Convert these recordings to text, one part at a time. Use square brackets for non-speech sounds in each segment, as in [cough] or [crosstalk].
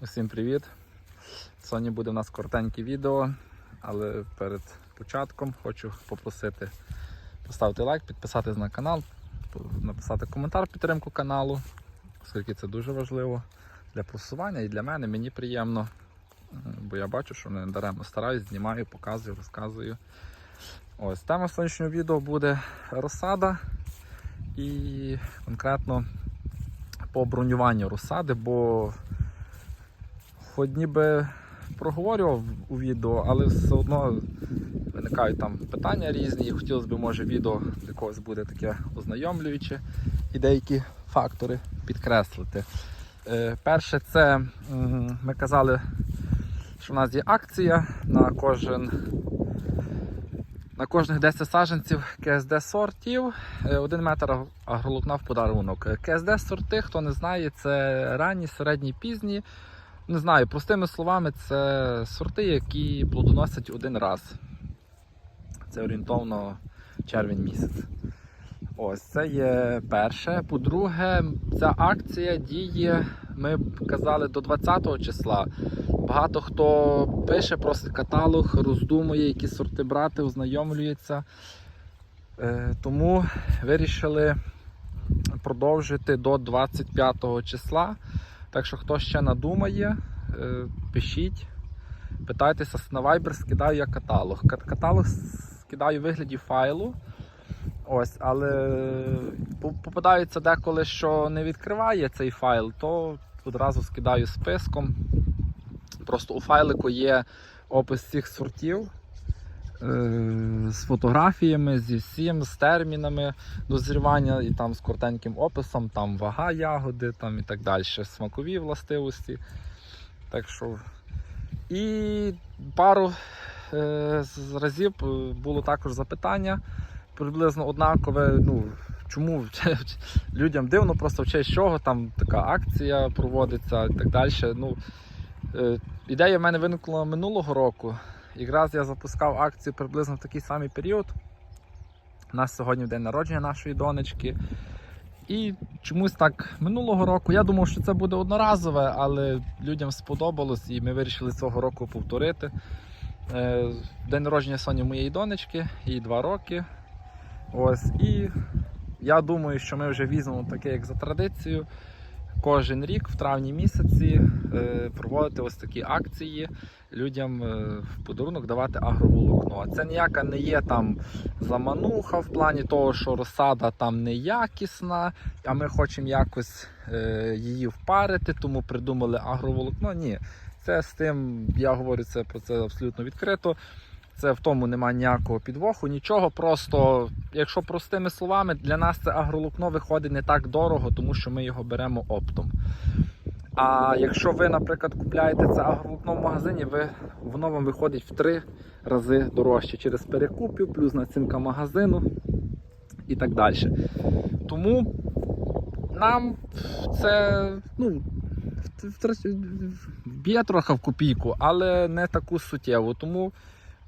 Усім привіт! Сьогодні буде у нас коротеньке відео, але перед початком хочу попросити поставити лайк, підписатись на канал, написати коментар в підтримку каналу, оскільки це дуже важливо для просування і для мене. Мені приємно, бо я бачу, що не даремно стараюсь, знімаю, показую, розказую. Ось тема сьогоднішнього відео буде розсада і конкретно по бронюванню розсади, бо хоч ніби проговорював у відео, але все одно виникають там питання різні, і хотілося б, може, відео для когось буде таке ознайомлююче і деякі фактори підкреслити. Е, Перше, це ми казали, що в нас є акція на кожен. На кожних 10 саджанців КСД сортів 1 метр агролукна в подарунок. КСД сорти, хто не знає, це ранні, середні, пізні. Не знаю, простими словами, це сорти, які плодоносять один раз. Це орієнтовно червень місяць. Ось це є перше. По-друге, ця акція діє, ми казали, до 20 числа. Багато хто пише, просить каталог, роздумує, які сорти брати, ознайомлюється. Е, Тому вирішили продовжити до 25 числа. Так що, хто ще надумає, е, пишіть, питайтеся на Viber, скидаю я каталог. Каталог скидаю у вигляді файлу. Ось, але попадається деколи, що не відкриває цей файл, то одразу скидаю списком. Просто у файлику є опис цих сортів е, з фотографіями, зі всім, з термінами дозрівання і там з коротеньким описом, там вага ягоди там і так далі, смакові властивості. Так що. І пару е, разів е, було також запитання, приблизно однакове. Ну, чому [laughs] людям дивно, просто в честь чого там така акція проводиться і так далі. Ну, е, ідея в мене виникла минулого року. Якраз я запускав акцію приблизно в такий самий період. У нас сьогодні день народження нашої донечки. І чомусь так минулого року я думав, що це буде одноразове, але людям сподобалось і ми вирішили цього року повторити. Е, День народження Соні моєї донечки, їй 2 роки. Ось, і я думаю, що ми вже візьмемо таке, як за традицією, кожен рік в травні місяці е, проводити ось такі акції, людям е, в подарунок давати агроволокно. Це ніяка не є там замануха в плані того, що розсада там неякісна, а ми хочемо якось е, її впарити, тому придумали агроволокно. Ні, це з тим, я говорю це про це абсолютно відкрито. Це в тому немає ніякого підвоху, нічого. Просто, якщо простими словами, для нас це агролукно виходить не так дорого, тому що ми його беремо оптом. А якщо ви, наприклад, купляєте це агролукно в магазині, ви, воно вам виходить в три рази дорожче через перекупів, плюс націнка магазину і так далі. Тому нам це ну, б'є трохи в копійку, але не таку суттєву. Тому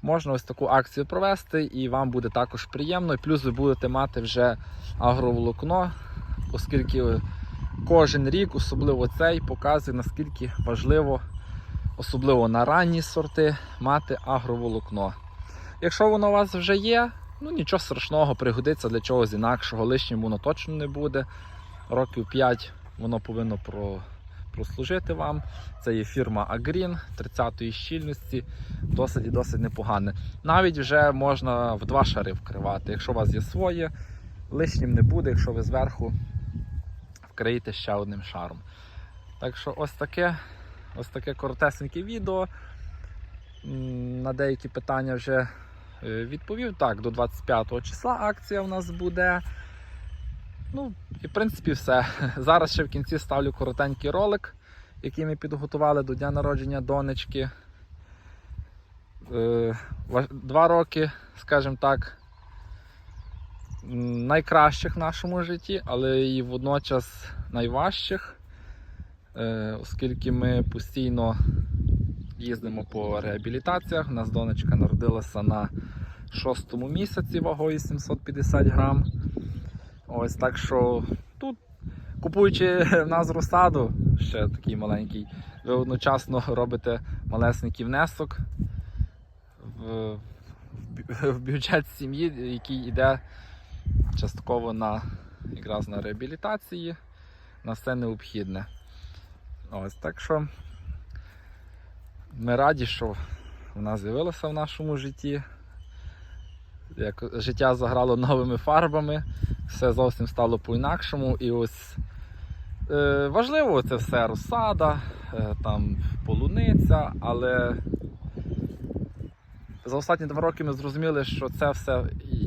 можна ось таку акцію провести і вам буде також приємно. І плюс ви будете мати вже агроволокно, оскільки кожен рік, особливо цей, показує наскільки важливо, особливо на ранні сорти, мати агроволокно. Якщо воно у вас вже є, ну нічого страшного, пригодиться для чогось інакшого, лишнім воно точно не буде. Років 5 воно повинно про, прослужити вам. Це є фірма Agreen 30-ї щільності, досить і досить непогане. Навіть вже можна в два шари вкривати. Якщо у вас є своє, лишнім не буде, якщо ви зверху вкриєте ще одним шаром. Так що ось таке, ось таке коротесеньке відео. На деякі питання вже е, відповів. Так, до 25 числа акція у нас буде. Ну, і в принципі все. [laughs] Зараз ще в кінці ставлю коротенький ролик, який ми підготували до дня народження донечки. Е, Два роки, скажімо так, найкращих в нашому житті, але і водночас найважчих, е, оскільки ми постійно їздимо по реабілітаціях. У нас донечка народилася на шостому місяці вагою 750 грам. Ось так що тут, купуючи [laughs] в нас розсаду, ще такий маленький. Ви одночасно робите малесенький внесок в, [laughs] в бюджет сім'ї, який йде частково на якраз на реабілітації, на все необхідне. Ось так що ми раді, що вона з'явилася в нашому житті. Як життя заграло новими фарбами, все зовсім стало по-інакшому. І ось е, важливо це все розсада, е, там полуниця, але за останні два роки ми зрозуміли, що це все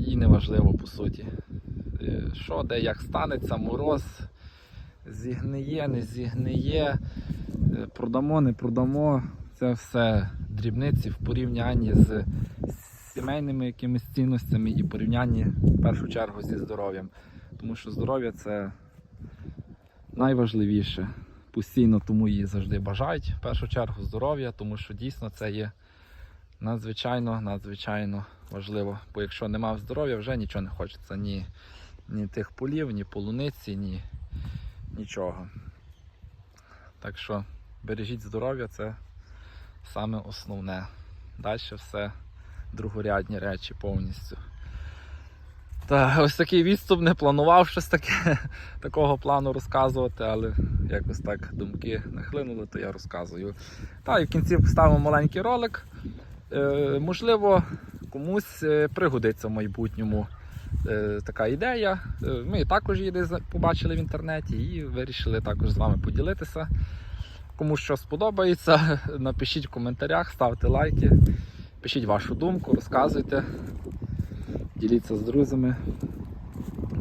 і не важливо по суті. Е, Що, де, як станеться, мороз, зігниє, не зігниє, е, продамо, не продамо. Це все дрібниці в порівнянні з сімейними якимись цінностями і порівнянні в першу чергу зі здоров'ям. Тому що здоров'я це найважливіше. Постійно тому її завжди бажають в першу чергу здоров'я, тому що дійсно це є надзвичайно, надзвичайно важливо. Бо якщо нема здоров'я, вже нічого не хочеться. Ні, ні тих полів, ні полуниці, ні нічого. Так що бережіть здоров'я, це саме основне. Далі все другорядні речі повністю. Та ось такий відступ не планував щось таке, [laughs] такого плану розказувати, але якось так думки нахлинули, то я розказую. Та і в кінці вставимо маленький ролик. Е, можливо, комусь е, пригодиться в майбутньому е, така ідея. Е, Ми також її десь побачили в інтернеті і вирішили також з вами поділитися. Кому що сподобається, [laughs] напишіть в коментарях, ставте лайки, пишіть вашу думку, розказуйте, діліться з друзями.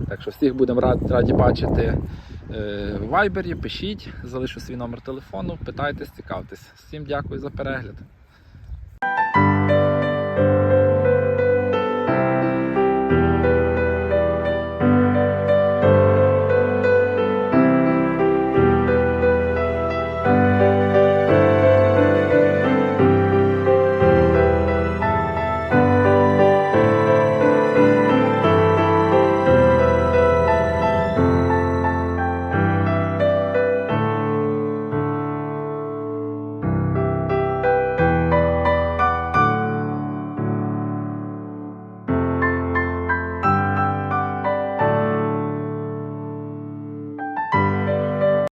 Так що всіх будемо раді, бачити е, в вайбері, пишіть, залишу свій номер телефону, питайтесь, цікавтесь. Всім дякую за перегляд.